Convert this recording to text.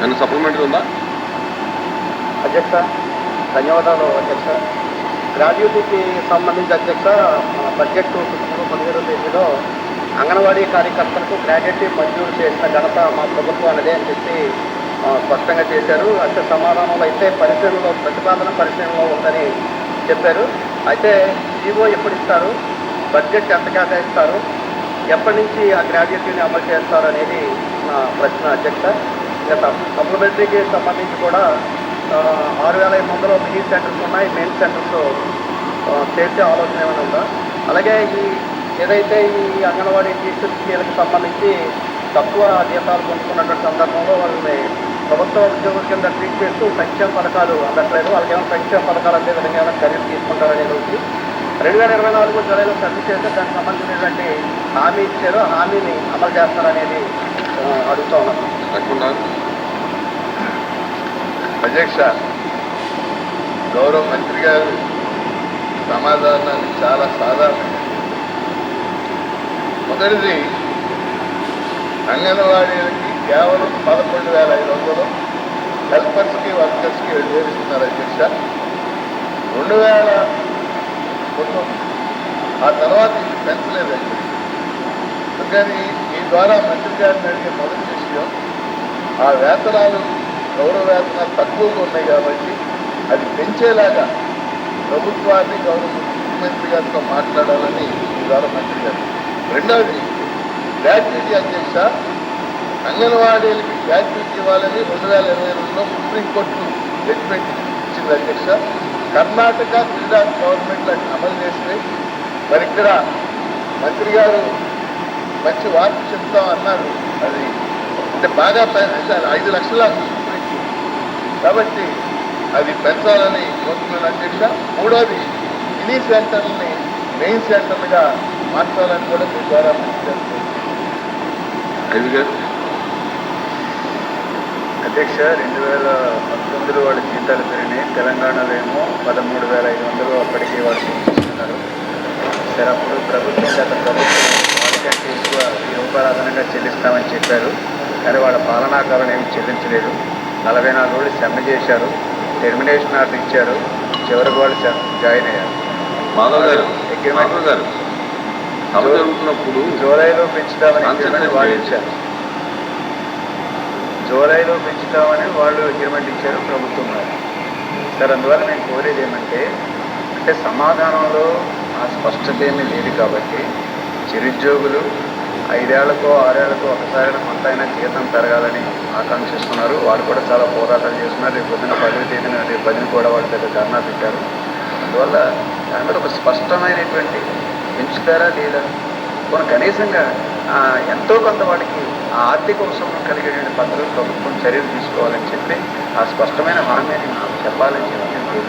ఏమైనా సప్లిమెంటరీ ఉందా? అధ్యక్ష ధన్యవాదాలు అధ్యక్ష. గ్రాడ్యుయేటీకి సంబంధించి అధ్యక్ష బడ్జెట్ పదమూడు పదిహేడు తేదీలో అంగన్వాడీ కార్యకర్తలకు గ్రాడ్యుయేటీ మంజూరు చేసిన ఘనత మా ప్రభుత్వం అనేదే అని చెప్పి స్పష్టంగా చేశారు. అంటే సమాధానంలో అయితే పరిశ్రమలో ప్రతిపాదన పరిశ్రమలో ఉందని చెప్పారు. అయితే జీవో ఎప్పుడు ఇస్తారు? బడ్జెట్ ఎంత కేటాయిస్తారు? ఎప్పటి నుంచి ఆ గ్రాడ్యుయేటీని అమలు చేస్తారు అనేది నా ప్రశ్న అధ్యక్ష. ఇక సప్లిమెంటరీకి సంబంధించి కూడా ఆరు వేల ఐదు వందలు మినీ సెంటర్స్ ఉన్నాయి మెయిన్ సెంటర్స్ చేసే ఆలోచన ఏమైనా ఉందా? అలాగే ఈ ఏదైతే ఈ అంగన్వాడీ టీచర్స్కి సంబంధించి తక్కువ జీతాలు పొందుతున్నటువంటి సందర్భంలో వాళ్ళని ప్రభుత్వ ఉద్యోగుల కింద ట్రీట్ చేస్తూ సంక్షేమ పథకాలు అందట్లేదు. వాళ్ళకి ఏమైనా సంక్షేమ పథకాలు అందే విధంగా ఏమైనా చర్యలు తీసుకుంటారనేది రోజు రెండు వేల ఇరవై నాలుగు జూలైలో సర్వీస్ చేస్తే దానికి సంబంధించినటువంటి హామీ ఇచ్చారు. హామీని అమలు చేస్తారనేది అడుగుతా ఉన్నాను. అధ్యక్ష గౌరవ మంత్రి గారు సమాధానాన్ని చాలా సాధారణంగా మొదటిది అంగన్వాడీలకి కేవలం పదకొండు వేల ఐదు వందలు హెల్పర్స్కి వర్కర్స్కి రెండు అధ్యక్ష. రెండు వేల ఆ తర్వాత ఇది పెంచలేదండి అధ్యక్ష. అందుకని ద్వారా మంత్రి గారిని అడిగే మొదటి విషయం ఆ వేతనాలు గౌరవ తక్కువగా ఉన్నాయి కాబట్టి అది పెంచేలాగా ప్రభుత్వాన్ని గౌరవ ముఖ్యమంత్రి గారితో మాట్లాడాలని ఈ ద్వారా మంత్రి గారు రెండవది గ్రాట్యుటీ అధ్యక్ష అంగన్వాడీలకి గ్రాట్యుటీ ఇవ్వాలని రెండు వేల ఇరవై రెండులో సుప్రీంకోర్టు జడ్జిమెంట్ ఇచ్చింది అధ్యక్ష. కర్ణాటక గుజరాత్ గవర్నమెంట్లు అక్కడ అమలు చేసినాయి మరి ఇక్కడ మంత్రి గారు మంచి వార్త చెప్తాం అన్నారు. అది అంటే బాగా పె- ఐదు లక్షల కాబట్టి అది పెంచాలని కోరుతున్నాను అధ్యక్ష మూడోది మినీ సెంటర్ని మెయిన్ సెంటర్లుగా మార్చాలని కూడా మీ ద్వారా అధ్యక్ష రెండు వేల పంతొమ్మిదిలో వాళ్ళ జీతాలు పెరిగినాయి. తెలంగాణలో ఏమో పదమూడు వేల ఐదు వందలు అప్పటికి వాళ్ళు పెంచుతున్నారు సరే అప్పుడు ప్రభుత్వం గత ప్రభుత్వం వాళ్ళకంటే ఎక్కువ రూపాయలు అదనంగా చెల్లిస్తామని చెప్పారు. కానీ వాళ్ళ పాలనా కాలం ఏమి చెల్లించలేదు. నలభై నాలుగు రోజులు సమ్మె చేశారు టెర్మినేషన్ ఆర్డర్ ఇచ్చారు చివరికి వాళ్ళు జాయిన్ అయ్యారు మాధవ్ గారు. మాధవ్ గారు జరుగుతున్నప్పుడు జూలైలో పెంచుతామని అగ్రిమెంట్ వాళ్ళు. ఇచ్చారు జూలైలో పెంచుతామని వాళ్ళు అగ్రిమెంట్ ఇచ్చారు ప్రభుత్వం సార్ అందువల్ల నేను కోరేది ఏమంటే అంటే సమాధానంలో ఆ స్పష్టత ఏమీ లేదు కాబట్టి చిరుద్యోగులు ఐదేళ్ళకో ఆరేళ్ళకో ఒకసారి కొంత జీతం పెరగాలని ఆకాంక్షిస్తున్నారు. వాళ్ళు కూడా చాలా పోరాటాలు చేస్తున్నారు. రేపు పొద్దున పదవి తేదీన రేపు పదిని కూడా వాళ్ళ పెద్ద ధర్నా పెట్టారు. అందువల్ల దాని మీద ఒక స్పష్టమైనటువంటి పెంచుతారా లేదా కొన్ని కనీసంగా ఎంతో కొంత వాడికి ఆ ఆర్థిక అవసరం కలిగేటువంటి పద్ధతులు ప్రభుత్వం చర్యలు తీసుకోవాలని చెప్పి ఆ స్పష్టమైన హామీని చెప్పాలని చెప్పి